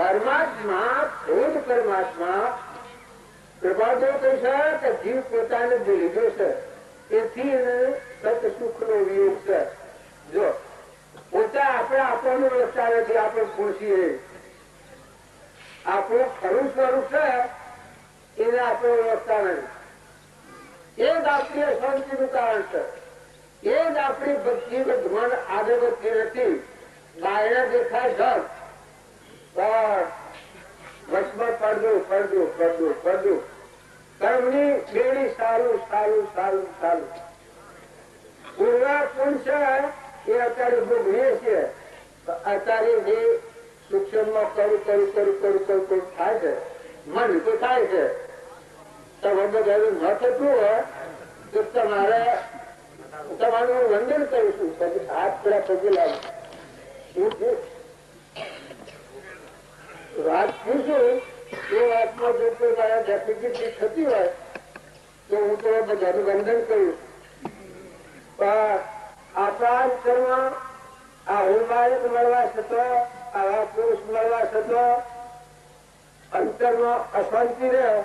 પરમાત્મા ખુદ પરમાત્મા. કૃપાદેવ કહે છે કે જીવ પોતાને જે લીધો છે. તેથી સત સુખ નો વિયોગ છે. જો, પોતા આપણે આપણને રસ્તા નથી, આપણે ખુશીએ આપણું ખરું સ્વરૂપ છે, એને આપણે ઓળખતા નથી. એ જ આપણી અશાંતિનું કારણ છે. એ જ આપણી ભક્તિ ધ્વન આગળ વધતી નથી. બાયણા દેખાય ઘર. મન તો થાય છે. તો વગર એવું ન થતું હોય તમારે વંદન કરું છું હાથ પેલા પગે વાત થશે એ વાતમાં જો કોઈ મારા ડેફિસિટ થતી હોય, તો હું તો બધાનું વંદન કરું. પણ અંતરમાં આ હું મળવા છતાં, આવા પુરુષ મળવા છતાં, અંતરમાં અશાંતિ રહે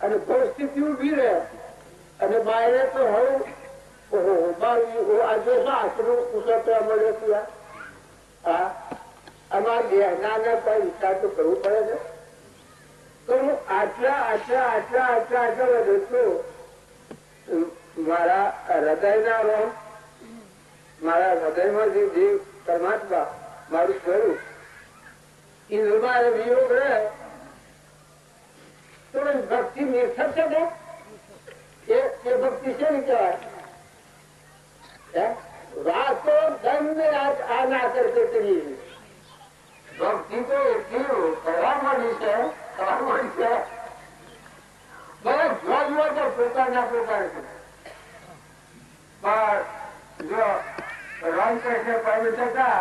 અને પરિસ્થિતિ ઊભી રહે. અને બાયરે તો હું, ઓહો આજે આશરો કુશળતા મળે ત્યાં હા? અમારા દેહના તો છે તો હું પરમાત્મા મારું સ્વરૂપ. એ મારે વિયોગ રહે તો ભક્તિ નિર્થક છે એ ભક્તિ છે ને કહેવાય? વાતો ધન્ય આ ના કરતે કરી ભક્તિ તો એટલી કરવા મળી છે કરવા મળી છે બસ જો જુઓ તો પોતાના પોતાને છે પણ જો રામકૃષ્ણ પાડ્યું થતા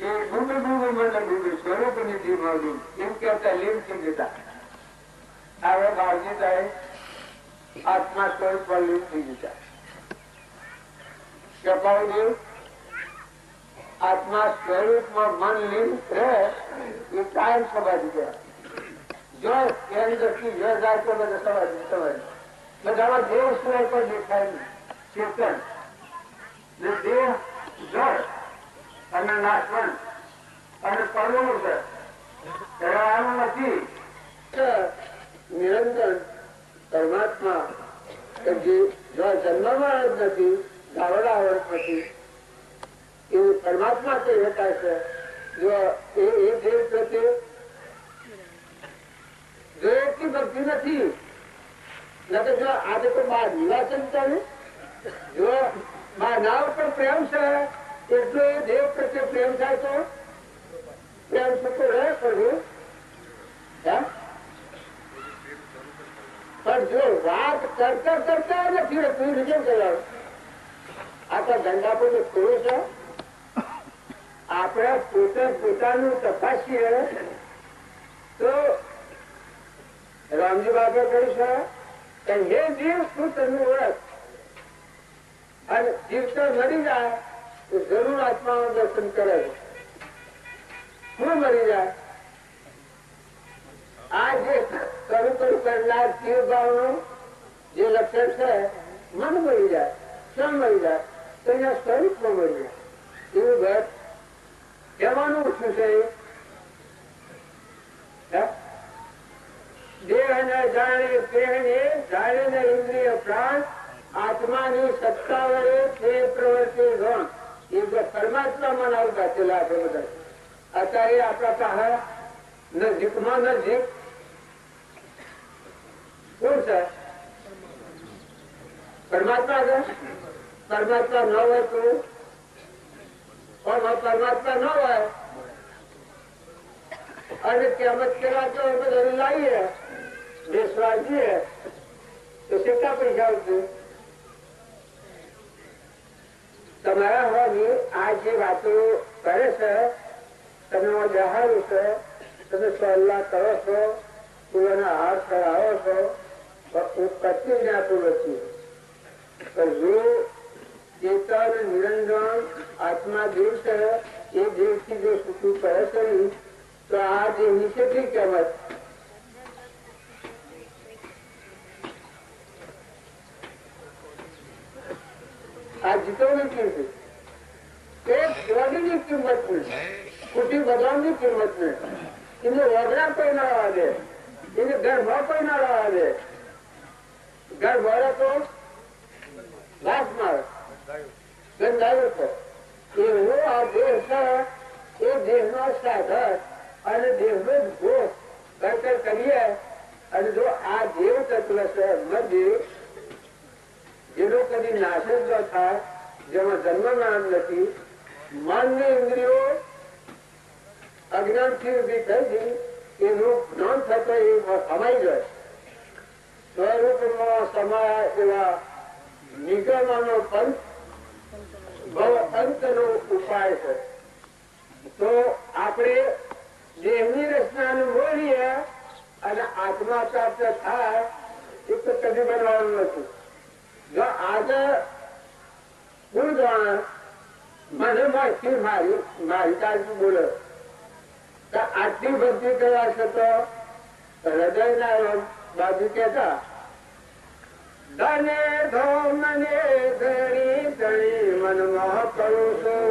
એ ડૂબે ડૂબે મને ડૂબે સ્વરૂપની ધીમા ડૂબ એમ કહેતા લીમ થઈ જતા હવે બાળજી થાય આત્મા સ્વરૂપ પર લીમ થઈ જતા કપાળદેવ આત્મા સ્વરૂપમાં મન લીન રહે એ કાયમ સમાધિ કહેવાય જો એની જો જાય તો બધા સમાધિ સમાધિ. બધામાં દેહ સિવાય પણ દેખાય નહીં. ચેતન. ને દેહ જળ અને નાશવન અને પરમાણુ નથી. નિરંતર પરમાત્મા, કે જે જ નથી દાવડા આવડત નથી એ પરમાત્મા તે હતા છે. જો એ એ દેવ પ્રત્યે એટલી ભક્તિ નથી ન તો જો આજે તો બા નિવાસન ચાલે જો બા ના ઉપર પ્રેમ છે, એટલો એ દેવ પ્રત્યે પ્રેમ થાય તો? પ્રેમ થતો રહે કરવું પણ જો વાત કરતા કરતા નથી એ કેમ કરવાનું આ તો ધંધા પર થોડું છે. આપણે પોતે પોતાનું તપાસીએ. તો રામજી બાબા કહ્યું છે, કે હે જીવ તું તને ઓળખ? અને જીવ તો મરી જાય, તો જરૂર આત્માનું દર્શન કરે. શું મરી જાય? આ જે કરું કરું કરનાર જીવ ભાવનું જે લક્ષણ છે, મન મળી જાય શ્રમ મળી જાય, તો એના સ્વરૂપમાં મળી જાય. એવું ઘર કહેવાનું શું છે દેહ ને જાણે પ્રેરણે જાણે ને ઇન્દ્રિય પ્રાણ, આત્માની સત્તા વડે તે પ્રવૃત્તિ ગણ. એ જે પરમાત્મામાં આવતા ગાચેલા આપણે બધા. અત્યારે આપણા પાસે નજીકમાં નજીક. કોણ છે? પરમાત્મા છે? પરમાત્મા ન હોય તો પણ પરમાત્મા ન હોય. અને કેમત પેલા તો બધા લાવીએ વિશ્વાસ છીએ તો કેટલા પૈસા આવશે? તમારા હોવાની આ જે વાતો કરે છે, તમે જહારો છો, તમે સલાહ કરો છો ફૂલોના હાર ચડાવો છો હું કચ્છી જ આપું નથી. પણ જો ચેતન નિરંજન, આત્મા દેવ છે, એ દેવથી જો સુખું કરે છે તો આ દેહની કેટલી કહેવાય. આ જીતોની કિંમત. તે સ્વર્ગની કિંમત નહીં. ખોટી બદામની કિંમત નહીં. એને વગડા પહેરાવા દે એને ગર્ભ પહેરાવા દે ગર્ભ વાળો તો લાભ મારે ગંધાયો છે. એવો એ દેહ નો સાધન અને દેહ નો ભોગ એ સમાઈ જાય સ્વરૂપમાં એવા નિગમનો પંથ બહુ અંતનો ઉપાય છે. તો આપણે દેહની રચના અનુભવીએ અને આત્મા પ્રાપ્ત થાય એ તો કદી બનવાનું નથી. જો આજે હું જાણે મને માહિતી મારી તારી બોલે, તો આટલી ભક્તિ કરવા તો? હૃદયના બાજુ કેતા मन महाक करोस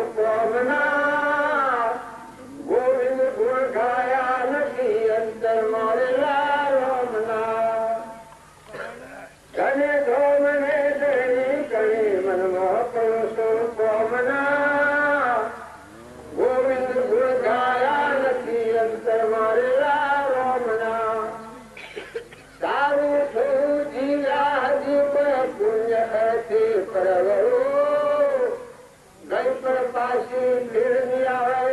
પાછી ફેરની હૃદયના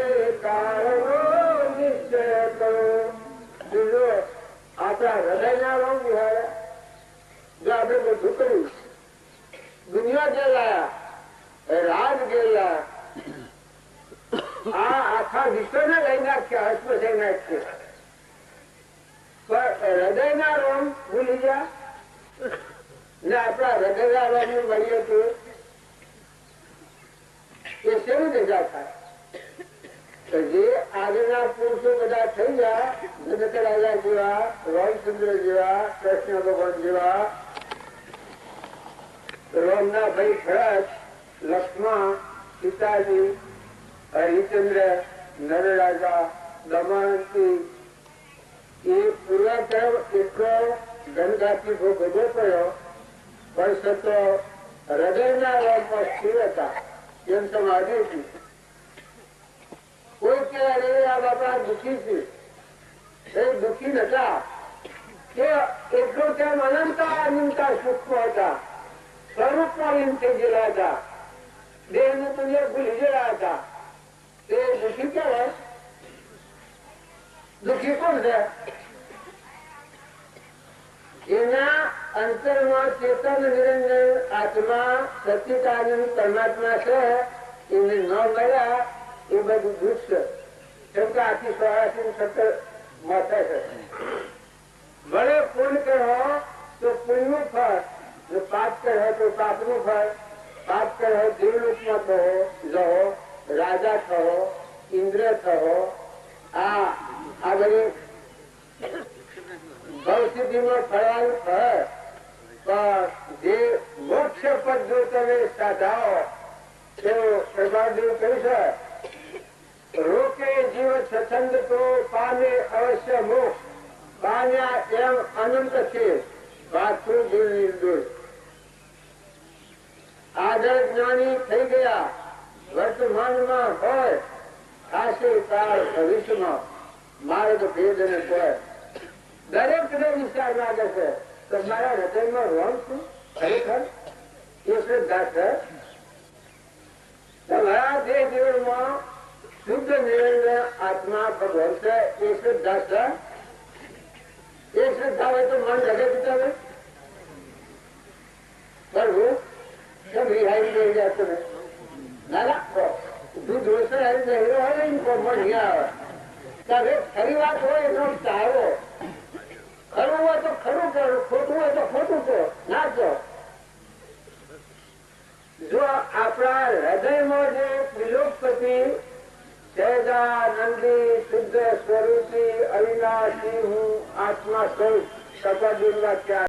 આ આખા વિશ્વને લઈ નાખ્યા હસ્પસઈ નાખ્યા પણ હૃદયના રોમ ભૂલી ગયા. ને આપણા હૃદયના રોમ મળીએ મળીએ તો શેની દશા થાય? જે આગળના પુરુષો બધા થઈ ગયા જગત રાજા જેવા રામચંદ્ર જેવા કૃષ્ણ ભગવાન જેવા રોમના ભાઈ ભરત લક્ષ્મણ, સીતાજી, હરિચંદ્ર, નરરાજા, દમયંતી, એ પૂર્વ તરફ એટલો ગણગાતી ભોગ ઊભો પડ્યો પણ સતો હૃદયના રોગમાં સ્થિર હતા. એમ સમાધિ હતી કોઈ કે અરે આ બાપા દુઃખી છે એ દુઃખી નતા કે એટલો તેમ અનંતા અનંતા સૂક્ષ્મ હતા સ્વરૂપમાં લીન થઈ ગયેલા હતા દેહનું પુણ્ય ભૂલી ગયેલા હતા તે દુઃખી કહેવાય દુઃખી કોણ છે એના અંતરમાં ચેતન નિરંજન આત્મા સત્યતાનંદ પરમાત્મા છે એને ન મળ્યા, એ બધું દુષ્ટ કેમ કે આથી સોળાસી સત્તર માથા છે. ભલે પુણ્ય કરો તો પુણ્યનું ફળ. જો પાપ કરો તો પાપનું ફળ. પાપ કરો દેવલોકમાં થો જહો રાજા થો ઇન્દ્ર થો આ આ બધી ભવસિદ્ધિમાં ફળવાનું ફળ જે મોક્ષ પદ રોકે જીવ તો પામે છે પાછું દૂર. નિર્દોષ જ્ઞાની થઈ ગયા, વર્તમાનમાં હોય, ખાસે કાળ ભવિષ્યમાં માર્ગ ભેદ અને હોય દરેક ને વિચાર લાગે છે. તો મારા હૃદયમાં રોમ છું? ખરેખર? એ શ્રદ્ધા છે તમારા દેહ જીવનમાં શુદ્ધ નિરંજન આત્મા ભગવાન છે એ શ્રદ્ધા છે એ શ્રદ્ધા હોય તો મન જગે તમે ના ત્યારે ખરી વાત હોય એનો ચાવો ખરું હોય તો ખરું કરો ખોટું હોય તો ખોટું કહો ના કહો જો આપણા હૃદયમાં જે વિલોપતિ સહેજાનંદી શુદ્ધ સ્વરૂપી અવિનાશી હું આત્મા સૌ બિરલા ચાર